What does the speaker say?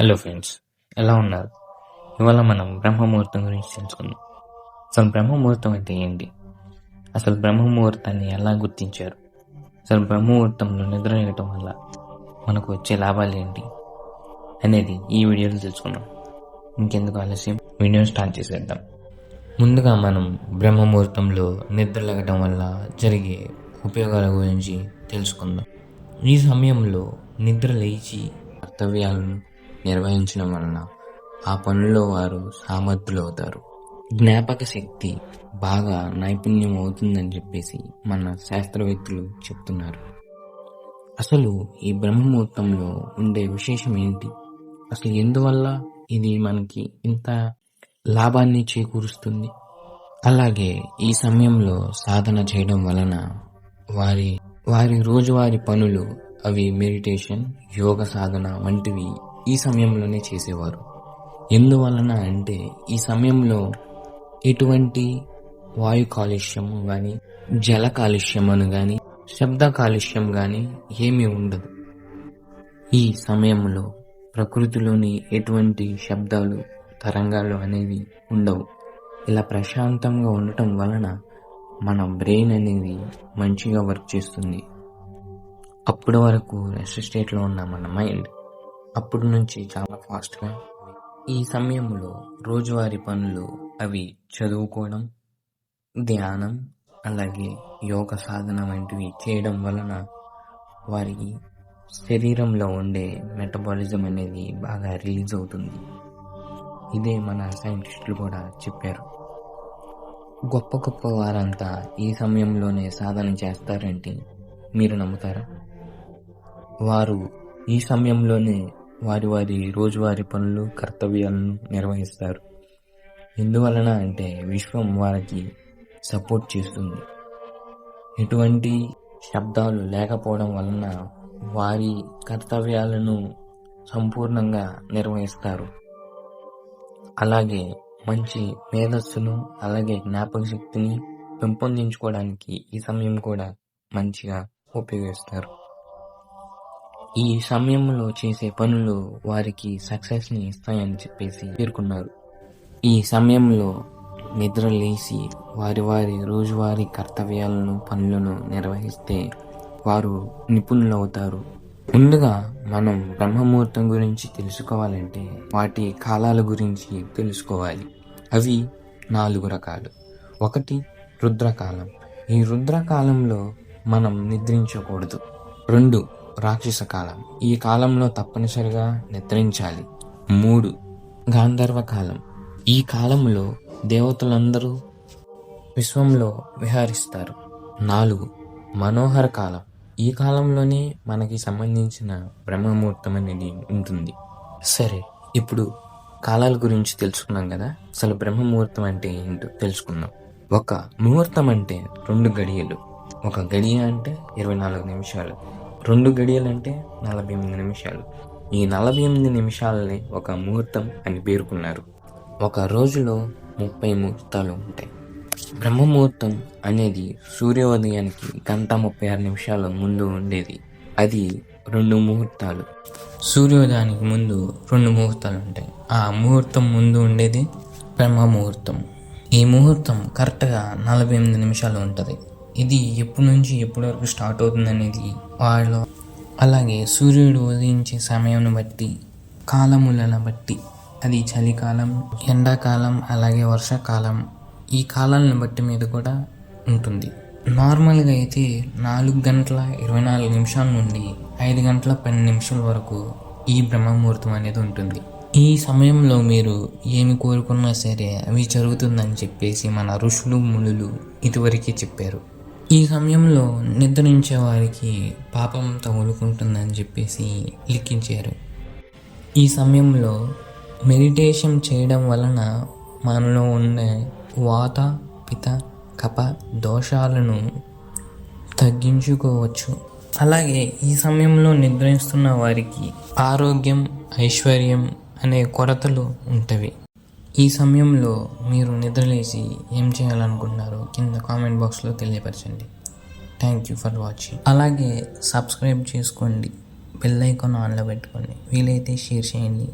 Hello friends ఎలా ఉన్నారు? ఇవాళ మనం బ్రహ్మముహూర్తం గురించి తెలుసుకుందాం. అసలు బ్రహ్మముహూర్తం అంటే ఏంటి? అసలు బ్రహ్మముహూర్తాన్ని ఎలా గుర్తించారు? అసలు బ్రహ్మముహూర్తంలో నిద్ర వేయటం వల్ల మనకు వచ్చే లాభాలు ఏంటి? అనేది ఈ వీడియోలో తెలుసుకుందాం. ఇంకెందుకు ఆలస్యం? వీడియో స్టార్ట్ చేసేద్దాం. ముందుగా మనం బ్రహ్మముహూర్తంలో నిద్ర లేగటం వల్ల జరిగే ఉపయోగాల గురించి తెలుసుకుందాం. ఈ సమయంలో నిద్ర లేచి కర్తవ్యాలను నిర్వహించడం వలన ఆ పనుల్లో వారు సామర్థ్యులవుతారు. జ్ఞాపక శక్తి బాగా నైపుణ్యం అవుతుందని చెప్పేసి మన శాస్త్రవేత్తలు చెప్తున్నారు. అసలు ఈ బ్రహ్మముహూర్తంలో ఉండే విశేషం ఏంటి? అసలు ఎందువల్ల ఇది మనకి ఇంత లాభాన్ని చేకూరుస్తుంది? అలాగే ఈ సమయంలో సాధన చేయడం వలన వారి వారి రోజువారి పనులు అవి మెడిటేషన్ యోగ సాధన వంటివి ఈ సమయంలోనే చేసేవారు. ఎందువలన అంటే ఈ సమయంలో ఎటువంటి వాయు కాలుష్యం కానీ జల కాలుష్యం అని కానీ శబ్ద కాలుష్యం కానీ ఏమీ ఉండదు. ఈ సమయంలో ప్రకృతిలోని ఎటువంటి శబ్దాలు తరంగాలు అనేవి ఉండవు. ఇలా ప్రశాంతంగా ఉండటం వలన మన బ్రెయిన్ అనేది మంచిగా వర్క్ చేస్తుంది. అప్పటి వరకు రెస్ట్ స్టేట్లో ఉన్న మన మైండ్ అప్పటి నుంచి చాలా ఫాస్ట్గా ఈ సమయంలో రోజువారీ పనులు అవి చదువుకోవడం ధ్యానం అలాగే యోగ సాధన వంటివి చేయడం వలన వారికి శరీరంలో ఉండే మెటబాలిజం అనేది బాగా రిలీజ్ అవుతుంది. ఇదే మన సైంటిస్టులు కూడా చెప్పారు. గొప్ప గొప్ప వారంతా ఈ సమయంలోనే సాధన చేస్తారంటే మీరు నమ్ముతారా? వారు ఈ సమయంలోనే వారి వారి రోజువారీ పనులు కర్తవ్యాలను నిర్వహిస్తారు. ఎందువలన అంటే విశ్వం వారికి సపోర్ట్ చేస్తుంది. ఎటువంటి శబ్దాలు లేకపోవడం వలన వారి కర్తవ్యాలను సంపూర్ణంగా నిర్వహిస్తారు. అలాగే మంచి మేధస్సును అలాగే జ్ఞాపక శక్తిని పెంపొందించుకోవడానికి ఈ సమయం కూడా మంచిగా ఉపయోగిస్తారు. ఈ సమయంలో చేసే పనులు వారికి సక్సెస్ని ఇస్తాయని చెప్పేసి పేర్కొన్నారు. ఈ సమయంలో నిద్ర లేచి వారి వారి రోజువారీ కర్తవ్యాలను పనులను నిర్వహిస్తే వారు నిపుణులవుతారు. ముందుగా మనం బ్రహ్మముహూర్తం గురించి తెలుసుకోవాలంటే వాటి కాలాల గురించి తెలుసుకోవాలి. అవి నాలుగు రకాలు. ఒకటి రుద్రకాలం. ఈ రుద్రకాలంలో మనం నిద్రించకూడదు. రెండు రాక్షస కాలం. ఈ కాలంలో తప్పనిసరిగా నిద్రించాలి. మూడు గాంధర్వ కాలం. ఈ కాలంలో దేవతలందరూ విశ్వంలో విహరిస్తారు. నాలుగు మనోహర కాలం. ఈ కాలంలోనే మనకి సంబంధించిన బ్రహ్మముహూర్తం అనేది ఉంటుంది. సరే ఇప్పుడు కాలాల గురించి తెలుసుకున్నాం కదా? అసలు బ్రహ్మముహూర్తం అంటే ఏంటో తెలుసుకుందాం. ఒక ముహూర్తం అంటే రెండు గడియలు. ఒక గడియ అంటే ఇరవై నాలుగు నిమిషాలు. రెండు గడియలు అంటే నలభై ఎనిమిది నిమిషాలు. ఈ నలభై ఎనిమిది నిమిషాలని ఒక ముహూర్తం అని పేర్కొన్నారు. ఒక రోజులో ముప్పై ముహూర్తాలు ఉంటాయి. బ్రహ్మముహూర్తం అనేది సూర్యోదయానికి గంట ముప్పై ఆరు నిమిషాల ముందు ఉండేది. అది రెండు ముహూర్తాలు. సూర్యోదయానికి ముందు రెండు ముహూర్తాలు ఉంటాయి. ఆ ముహూర్తం ముందు ఉండేది బ్రహ్మ ముహూర్తం ఈ ముహూర్తం కరెక్ట్గా నలభై ఎనిమిది నిమిషాలు ఉంటుంది. ఇది ఎప్పటి నుంచి ఎప్పటి వరకు స్టార్ట్ అవుతుంది అనేది వాళ్ళు అలాగే సూర్యుడు ఉదయించే సమయం బట్టి కాలములను బట్టి అది చలికాలం ఎండాకాలం అలాగే వర్షాకాలం ఈ కాలాలను బట్టి మీద కూడా ఉంటుంది. నార్మల్గా అయితే నాలుగు గంటల ఇరవై నాలుగు నిమిషాల నుండి ఐదు గంటల పన్నెండు నిమిషాల వరకు ఈ బ్రహ్మముహూర్తం అనేది ఉంటుంది. ఈ సమయంలో మీరు ఏమి కోరుకున్నా సరే అవి జరుగుతుందని చెప్పేసి మన ఋషులు మునులు ఇదివరకే చెప్పారు. ఈ సమయంలో నిద్రించే వారికి పాపం తగులుకుంటుందని చెప్పేసి లిఖించారు. ఈ సమయంలో మెడిటేషన్ చేయడం వలన మనలో ఉండే వాత పిత కప దోషాలను తగ్గించుకోవచ్చు. అలాగే ఈ సమయంలో నిద్రిస్తున్న వారికి ఆరోగ్యం ఐశ్వర్యం అనే కొరతలు ఉంటవి. ఈ సమయంలో మీరు నిద్రలేసి ఏం చేయాలనుకుంటున్నారో కింద కామెంట్ బాక్స్లో తెలియపరచండి. థ్యాంక్ యూ ఫర్ వాచింగ్ అలాగే సబ్స్క్రైబ్ చేసుకోండి. బెల్ ఐకాన్ ఆన్లో పెట్టుకోండి. వీలైతే షేర్ చేయండి.